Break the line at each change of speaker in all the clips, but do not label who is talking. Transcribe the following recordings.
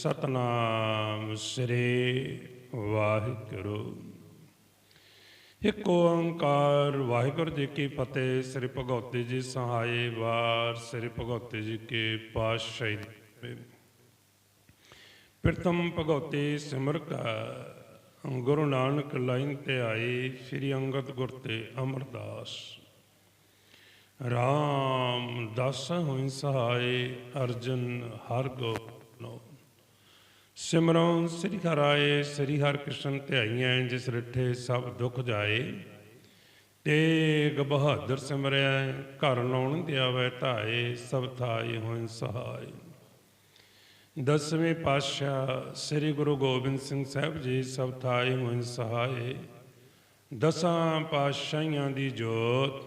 ਸਤਨਾਮ ਸ੍ਰੀ ਵਾਹਿਗੁਰੂ ਇੱਕ ਓੰਕਾਰ ਵਾਹਿਗੁਰੂ ਜੀ ਕੀ ਫਤਿਹ ਸ੍ਰੀ ਭਗਵਤੀ ਜੀ ਸਹਾਏ ਵਾਰ ਸ੍ਰੀ ਭਗਵਤੀ ਜੀ ਕੇ ਪਾਤਸ਼ਾਹੀ ਦੇ। ਪ੍ਰਥਮ ਭਗਵਤੀ ਸਿਮਰ ਕਾ ਗੁਰੂ ਨਾਨਕ ਲਾਈਨ ਤੇ ਆਏ ਸ੍ਰੀ ਅੰਗਦ ਗੁਰ ਤੇ ਅਮਰਦਾਸ ਰਾਮ ਦਸ ਹੋਇ ਸਹਾਏ ਅਰਜਨ ਹਰ ਗੋਨੋ ਸਿਮਰਨ ਸ੍ਰੀ ਹਰਾਏ ਸ੍ਰੀ ਹਰਿ ਕ੍ਰਿਸ਼ਨ ਧਿਆਈਆਂ ਜਿਸ ਰਿਠੇ ਸਭ ਦੁੱਖ ਜਾਏ। ਤੇਗ ਬਹਾਦਰ ਸਿਮਰਿਆ ਘਰ ਲਾਉਣ ਦਿਆਵੈ ਧਾਏ, ਸਭ ਥਾਏ ਹੋਇ ਸਹਾਈ ਦਸਵੇਂ ਪਾਤਸ਼ਾਹ ਸ੍ਰੀ ਗੁਰੂ ਗੋਬਿੰਦ ਸਿੰਘ ਸਾਹਿਬ ਜੀ, ਸਭ ਥਾਏ ਹੋਇ ਸਹਾਏ। ਦਸਾਂ ਪਾਤਸ਼ਾਹੀਆਂ ਦੀ ਜੋਤ,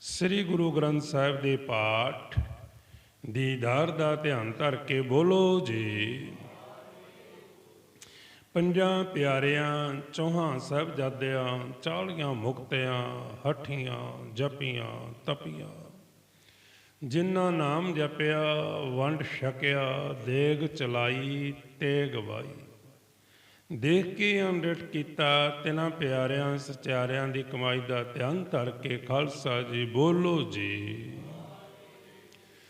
ਸ੍ਰੀ ਗੁਰੂ ਗ੍ਰੰਥ ਸਾਹਿਬ ਦੇ ਪਾਠ, ਦੀਦਾਰ ਦਾ ਧਿਆਨ ਧਰ ਕੇ ਬੋਲੋ ਜੀ। ਪੰਜਾਂ ਪਿਆਰਿਆਂ, ਚੌਹਾਂ ਸਾਹਿਬਜ਼ਾਦਿਆਂ, ਚਾਲੀਆਂ ਮੁਕਤਿਆਂ, ਹਠੀਆਂ, ਜਪੀਆਂ, ਤਪੀਆਂ। ਜਿਨ੍ਹਾਂ ਨਾਮ ਜਪਿਆ, ਵੰਡ ਛਕਿਆ, ਦੇਗ ਚਲਾਈ, ਤੇ ਗਵਾਈ। ਦੇਖ ਕੇ ਅੰਡਟ ਕੀਤਾ, ਤਿਨਾਂ ਪਿਆਰਿਆਂ, ਸਚਿਆਰਿਆਂ ਦੀ ਕਮਾਈ ਦਾ ਧਿਆਨ ਧਰ ਕੇ ਖਾਲਸਾ ਜੀ ਬੋਲੋ ਜੀ।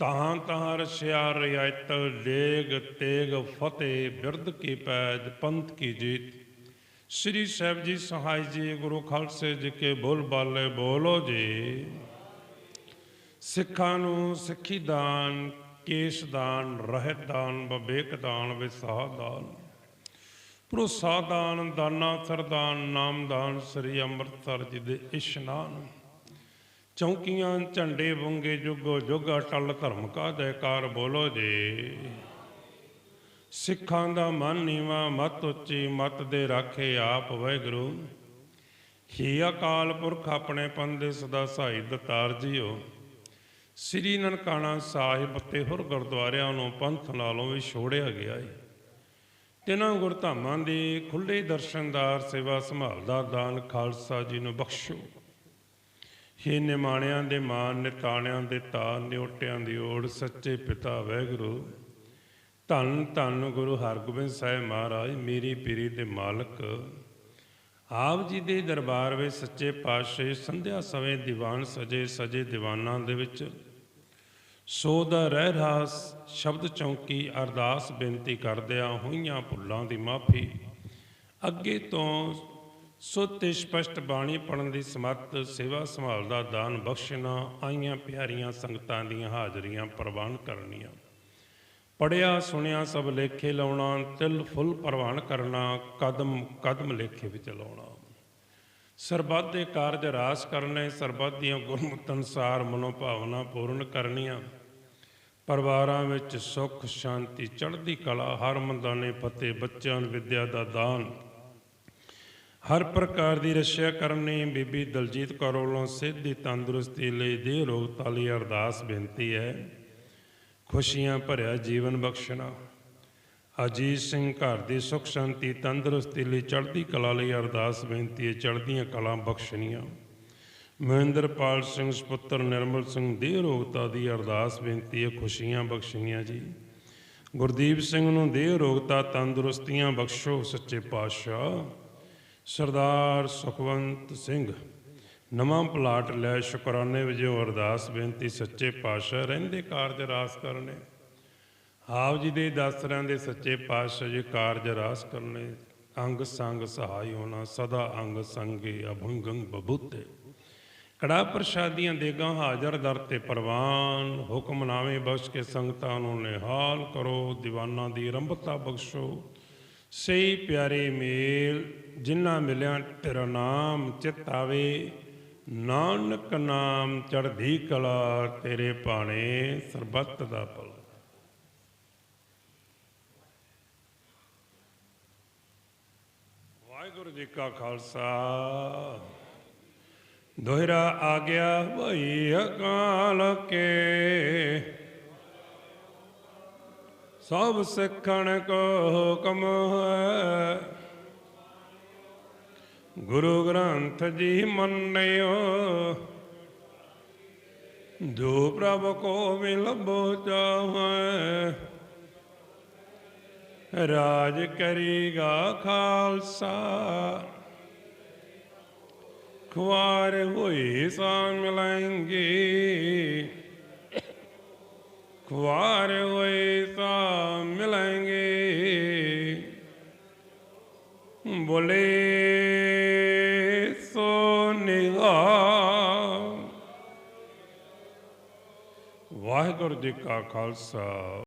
ਤਾਂ ਤਾਂ ਰਸਿਆ ਰਿਆਇਤ, ਲੇਗ ਤੇਗ ਫਤਿਹ ਬਿਰਦ ਕੀ ਪੈਜ, ਪੰਥ ਕੀ ਜੀਤ। ਸ੍ਰੀ ਸਾਹਿਬ ਜੀ ਸਹਾਈ ਜੀ, ਗੁਰੂ ਖਾਲਸੇ ਜੀ ਕੇ ਬੋਲ ਬਾਲੇ ਬੋਲੋ ਜੀ। ਸਿੱਖਾਂ ਨੂੰ ਸਿੱਖੀ ਦਾਨ, ਕੇਸ਼ ਦਾਨ, ਰਹਿਤ ਦਾਨ, ਬਵੇਕ ਦਾਨ, ਵਿਸਾਹ ਦਾਨ। ਭਰੋਸਾ ਦਾਨ, ਦਾਨਾ ਸਰਦਾਨ ਨਾਮਦਾਨ ਸ੍ਰੀ ਅੰਮ੍ਰਿਤਸਰ ਜੀ ਦੇ ਇਸ਼ਨਾਨ। ਚੌਂਕੀਆਂ ਝੰਡੇ ਵੰਗੇ ਜੁਗੋ ਜੁਗ ਅਟਲ ਧਰਮ ਕਾ ਜੈਕਾਰ ਬੋਲੋ ਜੀ। ਸਿੱਖਾਂ ਦਾ ਮਨ ਨੀਵਾ, ਮਤ ਉੱਚੀ, ਮਤ ਦੇ ਰਾਖੇ ਆਪ ਵਾਹਿਗੁਰੂ। ਹੀ ਅਕਾਲ ਪੁਰਖ ਆਪਣੇ ਪੰਦੇ ਸਦਾ ਸਹਾਈ ਦਤਾਰ ਜੀਓ। ਸ੍ਰੀ ਨਨਕਾਣਾ ਸਾਹਿਬ ਤੇ ਹੋਰ ਗੁਰਦੁਆਰਿਆਂ ਨੂੰ ਪੰਥ ਨਾਲੋਂ ਵੀ ਛੋੜਿਆ ਗਿਆ ਹੈ ਤਿਨਾਂ ਗੁਰਧਾਮਾਂ ਦੇ ਖੁੱਲੇ ਦਰਸ਼ਨਦਾਰ ਸੇਵਾ ਸੰਭਾਲਦਾ ਦਾਨ ਖਾਲਸਾ ਜੀ ਨੂੰ ਬਖਸ਼ੋ। ਹੇ ਨਿਮਾਣਿਆਂ ਦੇ ਮਾਨ ਨਿਤਾਣਿਆਂ ਦੇ ਤਾਨ ਨਿਉਟਿਆਂ ਦੀ ਓੜ, ਸੱਚੇ ਪਿਤਾ ਵਹਿਗੁਰੂ ਧੰਨ ਧੰਨ ਗੁਰੂ ਹਰਗੋਬਿੰਦ ਸਾਹਿਬ ਮਹਾਰਾਜ, ਮੇਰੀ ਪੀਰੀ ਦੇ ਮਾਲਕ, ਆਪ ਜੀ ਦੇ ਦਰਬਾਰ ਵਿੱਚ ਸੱਚੇ ਪਾਤਸ਼ਾਹ ਸੰਧਿਆ ਸਮੇਂ ਦੀਵਾਨ ਸਜੇ ਸਜੇ ਦੀਵਾਨਾਂ ਦੇ ਵਿੱਚ ਸੋ ਦਾ ਰਹਿ ਰਾਸ ਸ਼ਬਦ ਚੌਂਕੀ ਅਰਦਾਸ ਬੇਨਤੀ ਕਰਦਿਆਂ ਹੋਈਆਂ ਭੁੱਲਾਂ ਦੀ ਮਾਫੀ, ਅੱਗੇ ਤੋਂ ਸੁੱਤ ਸਪਸ਼ਟ ਬਾਣੀ ਪੜਨ ਦੀ ਸਮੱਤ ਸੇਵਾ ਸੰਭਾਲ ਦਾ ਦਾਨ ਬਖਸ਼ਣਾ, ਆਈਆਂ ਪਿਆਰੀਆਂ ਸੰਗਤਾਂ ਦੀਆਂ ਹਾਜ਼ਰੀਆਂ ਪ੍ਰਵਾਨ ਕਰਨੀਆਂ। ਪੜਿਆ ਸੁਣਿਆ, ਸਭ ਲੇਖੇ ਲਾਉਣਾ, ਤਿਲ ਫੁੱਲ ਪ੍ਰਵਾਨ ਕਰਨਾ, ਕਦਮ ਕਦਮ ਲੇਖੇ ਵਿੱਚ ਲਾਉਣਾ। ਸਰਬੱਤ ਦੇ ਕਾਰਜ ਰਾਸ ਕਰਨੇ, ਸਰਬੱਤ ਦੀਆਂ ਗੁਰਮਤਿ ਅਨੁਸਾਰ ਮਨੋ ਭਾਵਨਾ ਪੂਰਨ ਕਰਨੀਆਂ। ਪਰਿਵਾਰਾਂ ਵਿੱਚ ਸੁੱਖ, ਸ਼ਾਂਤੀ, ਚੜ੍ਹਦੀ ਕਲਾ, ਹਰ ਮੰਦਾਨੇ ਫਤਿਹ, ਬੱਚਿਆਂ ਨੂੰ ਵਿਦਿਆ ਦਾ ਦਾਨ। ਹਰ ਪ੍ਰਕਾਰ ਦੀ ਰੱਖਿਆ ਕਰਨੀ ਬੀਬੀ ਦਲਜੀਤ ਕੌਰ ਵੱਲੋਂ ਸਿੱਧੀ ਤੰਦਰੁਸਤੀ ਲਈ ਦੇਹ ਰੋਗਤਾ ਲਈ ਅਰਦਾਸ ਬੇਨਤੀ ਹੈ। ਖੁਸ਼ੀਆਂ ਭਰਿਆ ਜੀਵਨ ਬਖਸ਼ਣਾ। ਅਜੀਤ ਸਿੰਘ ਘਰ ਦੀ ਸੁਖ ਸ਼ਾਂਤੀ, ਤੰਦਰੁਸਤੀ ਲਈ ਚੜ੍ਹਦੀ ਕਲਾ ਲਈ ਅਰਦਾਸ ਬੇਨਤੀ ਹੈ, ਚੜ੍ਹਦੀਆਂ ਕਲਾ ਬਖਸ਼ਣੀਆਂ। ਮਹਿੰਦਰਪਾਲ ਸਿੰਘ ਸੁਪੁੱਤਰ ਨਿਰਮਲ ਸਿੰਘ ਦੇਹ ਰੋਗਤਾ ਦੀ ਅਰਦਾਸ ਬੇਨਤੀ ਹੈ, ਖੁਸ਼ੀਆਂ ਬਖਸ਼ਣੀਆਂ ਜੀ। ਗੁਰਦੀਪ ਸਿੰਘ ਨੂੰ ਦੇਹ ਰੋਗਤਾ ਤੰਦਰੁਸਤੀਆਂ ਬਖਸ਼ੋ, ਸੱਚੇ ਪਾਤਸ਼ਾਹ। ਸਰਦਾਰ ਸੁਖਵੰਤ ਸਿੰਘ। ਨਵਾਂ ਪਲਾਟ ਲੈ ਸ਼ੁਕਰਾਨੇ ਵਜੋਂ ਅਰਦਾਸ ਬੇਨਤੀ, ਸੱਚੇ ਪਾਤਸ਼ਾਹ ਰਹਿੰਦੇ ਕਾਰਜ ਰਾਸ ਕਰਨੇ। ਆਪ ਜੀ ਦੇ ਦਸਰਿਆਂ ਦੇ ਸੱਚੇ ਪਾਤਸ਼ਾਹ ਜੀ ਕਾਰਜ ਰਾਸ ਕਰਨੇ। ਅੰਗ ਸੰਗ ਸਹਾਈ ਹੋਣਾ, ਸਦਾ ਅੰਗ ਸੰਗੇ ਅਭੰਗੰ ਬਬੂਤੇ। ਕੜਾ ਪ੍ਰਸ਼ਾਦੀਆਂ ਦੇਗਾਂ ਹਾਜ਼ਰ ਦਰ ਤੇ ਪ੍ਰਵਾਨ। ਹੁਕਮਨਾਮੇ ਬਖਸ਼ ਕੇ ਸੰਗਤਾਂ ਨੂੰ ਨਿਹਾਲ ਕਰੋ, ਦੀਵਾਨਾਂ ਦੀ ਰੰਭਤਾ ਬਖਸ਼ੋ। ਸਹੀ ਪਿਆਰੇ ਮੇਲ, ਜਿਨ੍ਹਾਂ ਮਿਲਿਆ ਤੇਰਾ ਨਾਮ ਚਿਤ ਆਵੇ ਨਾਨਕ ਨਾਮ ਚੜ੍ਹਦੀ ਕਲਾ ਤੇਰੇ ਭਾਣੇ ਸਰਬੱਤ ਦਾ ਭਲਾ। ਵਾਹਿਗੁਰੂ ਜੀ ਕਾ ਖਾਲਸਾ। ਦੋਹਰਾ ਆ ਗਿਆ ਭਈ ਅਕਾਲ ਕੇ। ਸਭ ਸਿੱਖਣ ਕੋ ਹੁਕਮ ਹੈ ਗੁਰੂ ਗ੍ਰੰਥ ਜੀ ਮੰਨਿਓ, ਜੋ ਪ੍ਰਭ ਕੋ ਮਿਲਬੋ ਚਾਹੈ, ਰਾਜ ਕਰੀਗਾ ਖਾਲਸਾ। ਖੁਆਰ ਹੋਏ ਸਾਂ ਮਿਲਾਂਗੇ ਖੁਆਰ ਹੋਏ ਸਾਂ ਮਿਲਾਂਗੇ। ਬੋਲੇ ਸੋ ਨਿਹਾਲ। ਵਾਹਿਗੁਰੂ ਜੀ ਕਾ ਖਾਲਸਾ।